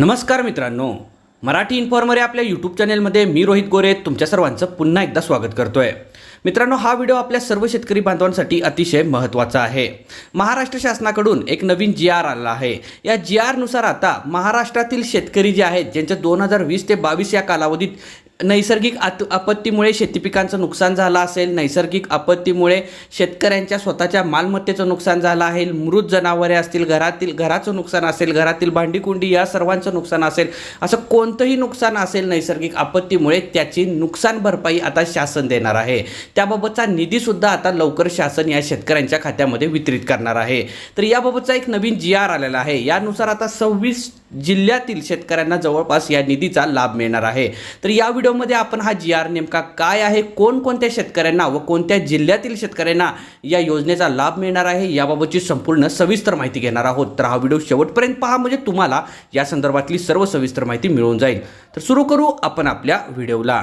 नमस्कार मित्रांनो मराठी इन्फॉर्मर आपल्या यूट्यूब चॅनेलमध्ये मी रोहित गोरे तुमच्या सर्वांचं पुन्हा एकदा स्वागत करतोय. मित्रांनो हा व्हिडिओ आपल्या सर्व शेतकरी बांधवांसाठी अतिशय महत्त्वाचा आहे. महाराष्ट्र शासनाकडून एक नवीन जी आर आला आहे. या जी आरनुसार आता महाराष्ट्रातील शेतकरी जे आहेत ज्यांच्या दोन हजार वीस ते बावीस या कालावधीत नैसर्गिक आत आपत्तीमुळे शेती पिकांचं नुकसान झालं असेल नैसर्गिक आपत्तीमुळे शेतकऱ्यांच्या स्वतःच्या मालमत्तेचं नुकसान झालं आहे मृत जनावरे असतील घरातील घराचं नुकसान असेल घरातील भांडीकुंडी या सर्वांचं नुकसान असेल असं कोणतंही नुकसान असेल नैसर्गिक आपत्तीमुळे त्याची नुकसान भरपाई आता शासन देणार आहे. त्याबाबतचा निधीसुद्धा आता लवकर शासन या शेतकऱ्यांच्या खात्यामध्ये वितरित करणार आहे. तर याबाबतचा एक नवीन जी आर आलेला आहे. यानुसार आता सव्वीस जिल्ह्यातील शेतकऱ्यांना जवळपास या निधीचा लाभ मिळणार आहे. तर या व्हिडिओमध्ये आपण हा जी आर नेमका काय आहे कोणकोणत्या शेतकऱ्यांना व कोणत्या जिल्ह्यातील शेतकऱ्यांना या योजनेचा लाभ मिळणार आहे याबाबतची संपूर्ण सविस्तर माहिती घेणार आहोत. तर हा व्हिडिओ शेवटपर्यंत पहा म्हणजे तुम्हाला या संदर्भातली सर्व सविस्तर माहिती मिळून जाईल. तर सुरू करू आपण आपल्या व्हिडिओला.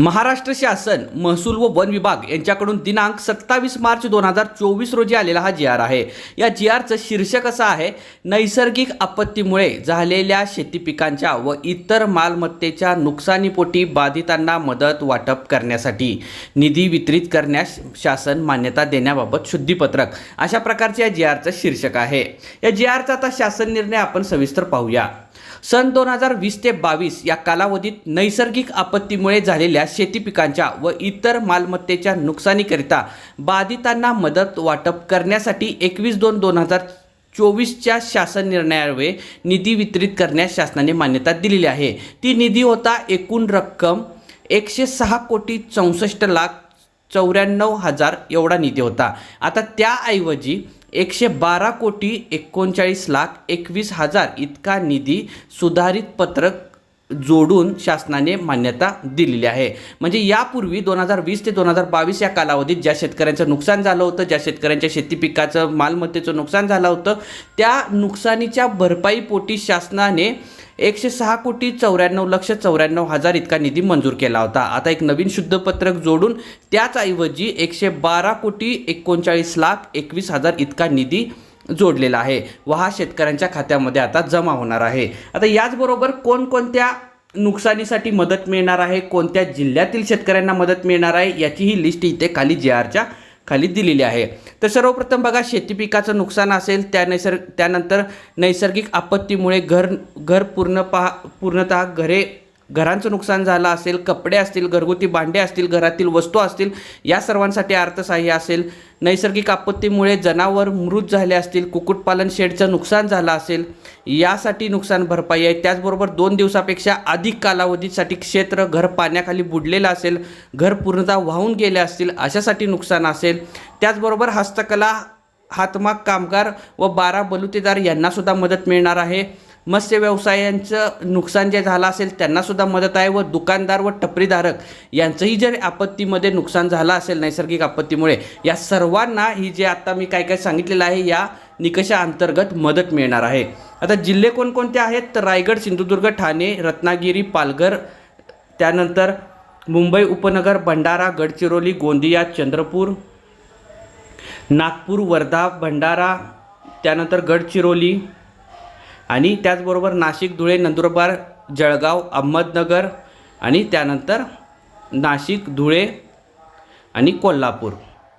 महाराष्ट्र शासन महसूल व वन विभाग यांच्याकडून दिनांक सत्तावीस मार्च दोन हजार चोवीस रोजी आलेला हा जी आर आहे. या जी आरचं शीर्षक असं आहे नैसर्गिक आपत्तीमुळे झालेल्या शेती पिकांच्या व इतर मालमत्तेच्या नुकसानीपोटी बाधितांना मदत वाटप करण्यासाठी निधी वितरित करण्यास शासन मान्यता देण्याबाबत शुद्धीपत्रक अशा प्रकारचे या जी आरचं शीर्षक आहे. या जी आरचा आता शासन निर्णय आपण सविस्तर पाहूया. सन दोन हजार वीस ते बावीस या कालावधीत नैसर्गिक आपत्तीमुळे झालेल्या शेती पिकांच्या व इतर मालमत्तेच्या नुकसानीकरिता बाधितांना मदत वाटप करण्यासाठी एकवीस दोन दोन हजार चोवीसच्या शासन निर्णयावे निधी वितरित करण्यास शासनाने मान्यता दिलेली आहे. ती निधी होता एकूण रक्कम एकशे सहा कोटी चौसष्ट लाख चौऱ्याण्णव हजार एवढा निधी होता. आता त्याऐवजी एकशे बारा कोटी एकोणचाळीस लाख एकवीस हजार इतका निधी सुधारित पत्रक जोडून शासनाने मान्यता दिलेली आहे. म्हणजे यापूर्वी दोन हजार वीस ते दोन हजार बावीस या कालावधीत ज्या शेतकऱ्यांचं नुकसान झालं होतं ज्या शेतकऱ्यांच्या शेती पिकाचं मालमत्तेचं नुकसान झालं होतं त्या नुकसानीच्या भरपाईपोटी शासनाने एकशे सहा कोटी चौऱ्याण्णव लक्ष चौऱ्याण्णव हजार इतका निधी मंजूर केला होता. आता एक नवीन शुद्धपत्रक जोडून त्याचऐवजी एकशे बारा कोटी एकोणचाळीस लाख एकवीस हजार इतका निधी जोडलेला आहे. व हा शेतकऱ्यांच्या खात्यामध्ये आता जमा होणार आहे. आता याचबरोबर कोणकोणत्या नुकसानीसाठी मदत मिळणार आहे? कोणत्या जिल्ह्यातील शेतकऱ्यांना मदत मिळणार आहे? याची ही लिस्ट इथे खाली जे आरच्या खाली दिलेली आहे. तर सर्वप्रथम बघा शेती पिकाचं नुकसान असेल त्या नैसर्ग त्यानंतर नैसर्गिक आपत्तीमुळे घर घर पूर्ण पहा पूर्णतः घरे घरांचं नुकसान झालं असेल कपडे असतील घरगुती भांडे असतील घरातील वस्तू असतील या सर्वांसाठी अर्थसहाय्य असेल. नैसर्गिक आपत्तीमुळे जनावर मृत झाले असतील कुक्कुटपालन शेडचं नुकसान झालं असेल यासाठी नुकसान भरपाई आहे. त्याचबरोबर दोन दिवसापेक्षा अधिक कालावधीसाठी क्षेत्र घर पाण्याखाली बुडलेलं असेल घर पूर्णतः वाहून गेले असतील अशासाठी नुकसान असेल. त्याचबरोबर हस्तकला हातमाग कामगार व बारा बलुतेदार यांनासुद्धा मदत मिळणार आहे. मत्स्य व्यवसायांचं नुकसान जे झालं असेल त्यांनासुद्धा मदत आहे व दुकानदार व टपरीधारक यांचंही जर आपत्तीमध्ये नुकसान झालं असेल नैसर्गिक आपत्तीमुळे या सर्वांना ही जे आता मी काय काय सांगितलेलं आहे या निकषाअंतर्गत मदत मिळणार आहे. आता जिल्हे कोणकोणते आहेत? तर रायगड सिंधुदुर्ग ठाणे रत्नागिरी पालघर त्यानंतर मुंबई उपनगर भंडारा गडचिरोली गोंदिया चंद्रपूर नागपूर वर्धा भंडारा त्यानंतर गडचिरोली आणि त्याचबरोबर नाशिक धुळे नंदुरबार जळगाव अहमदनगर आणि त्यानंतर नाशिक धुळे आणि कोल्हापूर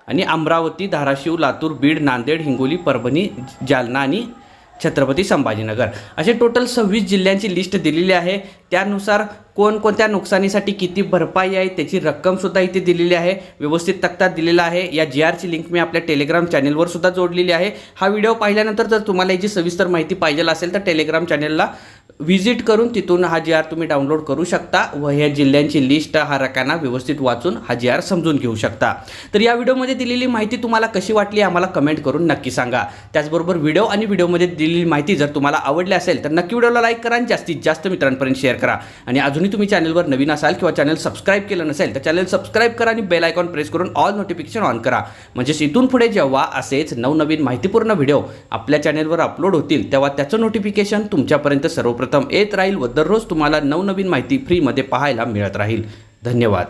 आणि अमरावती धाराशिव लातूर बीड नांदेड हिंगोली परभणी जालना आणि छत्रपती संभाजीनगर. असे टोटल सव्वीस जिल्ह्यांची लिस्ट दिलेली आहे. त्यानुसार कोणकोणत्या नुकसानीसाठी किती भरपाई आहे त्याची रक्कमसुद्धा इथे दिलेली आहे. व्यवस्थित तक्ता दिलेला आहे. या जी आरची लिंक मी आपल्या टेलिग्राम चॅनेलवर सुद्धा जोडलेली आहे. हा व्हिडिओ पाहिल्यानंतर जर तुम्हाला याची सविस्तर माहिती पाहिजे असेल तर टेलिग्राम चॅनेलला व्हिजिट करून तिथून हा जी आर तुम्ही डाउनलोड करू शकता व ह्या जिल्ह्यांची लिस्ट हा रकाना व्यवस्थित वाचून हा जी आर समजून घेऊ शकता. तर या व्हिडिओमध्ये दिलेली माहिती तुम्हाला कशी वाटली आम्हाला कमेंट करून नक्की सांगा. त्याचबरोबर व्हिडिओ आणि व्हिडिओमध्ये दिलेली माहिती जर तुम्हाला आवडली असेल तर नक्की व्हिडिओला लाईक करा आणि जास्तीत जास्त मित्रांपर्यंत शेअर करा. आणि अजूनही तुम्ही चॅनलवर नवीन असाल किंवा चॅनल सबस्क्राईब केलं नसेल तर चॅनल सबस्क्राईब करा आणि बेल आयकॉन प्रेस करून ऑल नोटिफिकेशन ऑन करा. म्हणजेच इथून पुढे जेव्हा असेच नवनवीन माहितीपूर्ण व्हिडिओ आपल्या चॅनलवर अपलोड होतील तेव्हा त्याचं नोटिफिकेशन तुमच्यापर्यंत सर्वप्रथम प्रथम येत राहील व दररोज तुम्हाला नवनवीन माहिती फ्रीमध्ये पाहायला मिळत राहील. धन्यवाद.